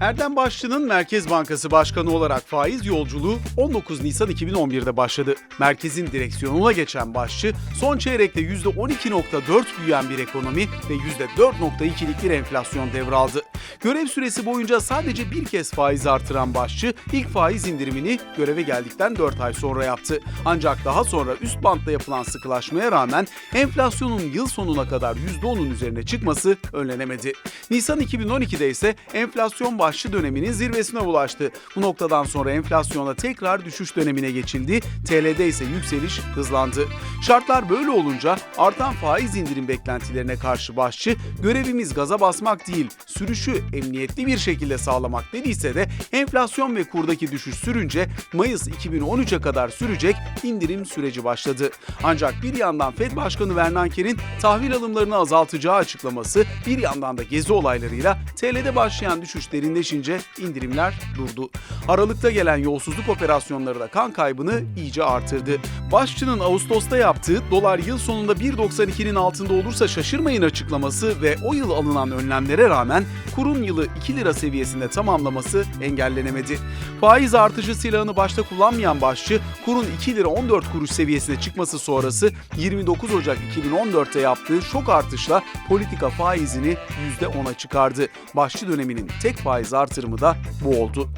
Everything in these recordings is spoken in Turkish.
Erdem Başçı'nın Merkez Bankası Başkanı olarak faiz yolculuğu 19 Nisan 2011'de başladı. Merkezin direksiyonuna geçen Başçı, son çeyrekte %12.4 büyüyen bir ekonomi ve %4.2'lik bir enflasyon devraldı. Görev süresi boyunca sadece bir kez faiz artıran Başçı, ilk faiz indirimini göreve geldikten 4 ay sonra yaptı. Ancak daha sonra üst bantta yapılan sıkılaşmaya rağmen enflasyonun yıl sonuna kadar %10'un üzerine çıkması önlenemedi. Nisan 2012'de ise enflasyon başlı döneminin zirvesine ulaştı. Bu noktadan sonra enflasyona tekrar düşüş dönemine geçildi. TL'de ise yükseliş hızlandı. Şartlar böyle olunca artan faiz indirim beklentilerine karşı başçı görevimiz gaza basmak değil, sürüşü emniyetli bir şekilde sağlamak dediyse de enflasyon ve kurdaki düşüş sürünce Mayıs 2013'e kadar sürecek indirim süreci başladı. Ancak bir yandan Fed Başkanı Bernanke'nin tahvil alımlarını azaltacağı açıklaması bir yandan da gezi olaylarıyla TL'de başlayan düşüş derinleşince indirimler durdu. Aralıkta gelen yolsuzluk operasyonları da kan kaybını iyice artırdı. Başçının Ağustos'ta yaptığı dolar yıl sonunda 1.92'nin altında olursa şaşırmayın açıklaması ve o yıl alınan önlemlere rağmen kurun yılı 2 lira seviyesinde tamamlaması engellenemedi. Faiz artışı silahını başta kullanmayan başçı kurun 2 lira 14 kuruş seviyesine çıkması sonrası 29 Ocak 2014'te yaptığı şok artışla politika faizini %10'a çıkardı. Başçı döneminin tek faiz artırımı da bu oldu.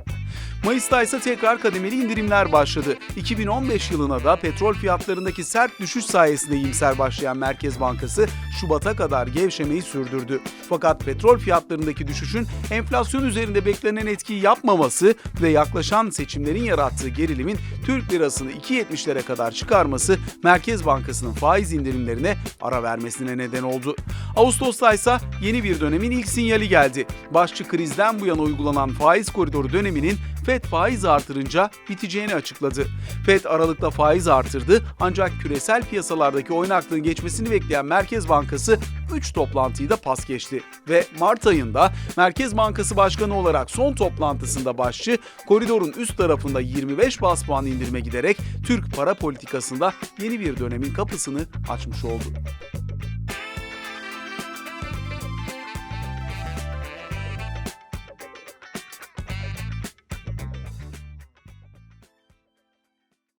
Mayıs'ta ise tekrar kademeli indirimler başladı. 2015 yılına da petrol fiyatlarındaki sert düşüş sayesinde iyimser başlayan Merkez Bankası Şubat'a kadar gevşemeyi sürdürdü. Fakat petrol fiyatlarındaki düşüşün enflasyon üzerinde beklenen etkiyi yapmaması ve yaklaşan seçimlerin yarattığı gerilimin Türk lirasını 2.70'lere kadar çıkarması Merkez Bankası'nın faiz indirimlerine ara vermesine neden oldu. Ağustos'ta ise yeni bir dönemin ilk sinyali geldi. Başçı krizden bu yana uygulanan faiz koridoru döneminin FED faiz artırınca biteceğini açıkladı. FED Aralık'ta faiz artırdı ancak küresel piyasalardaki oynaklığın geçmesini bekleyen Merkez Bankası 3 toplantıyı da pas geçti. Ve Mart ayında Merkez Bankası Başkanı olarak son toplantısında başçı koridorun üst tarafında 25 bas puan indirime giderek Türk para politikasında yeni bir dönemin kapısını açmış oldu.